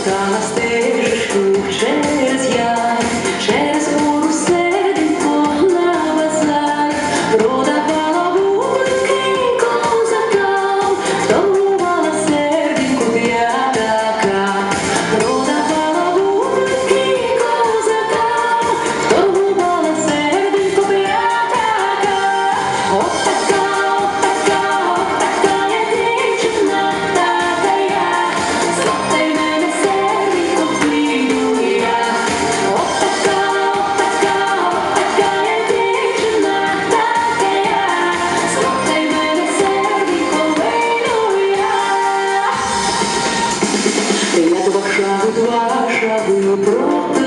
стала стежку через яр, ваша выброс.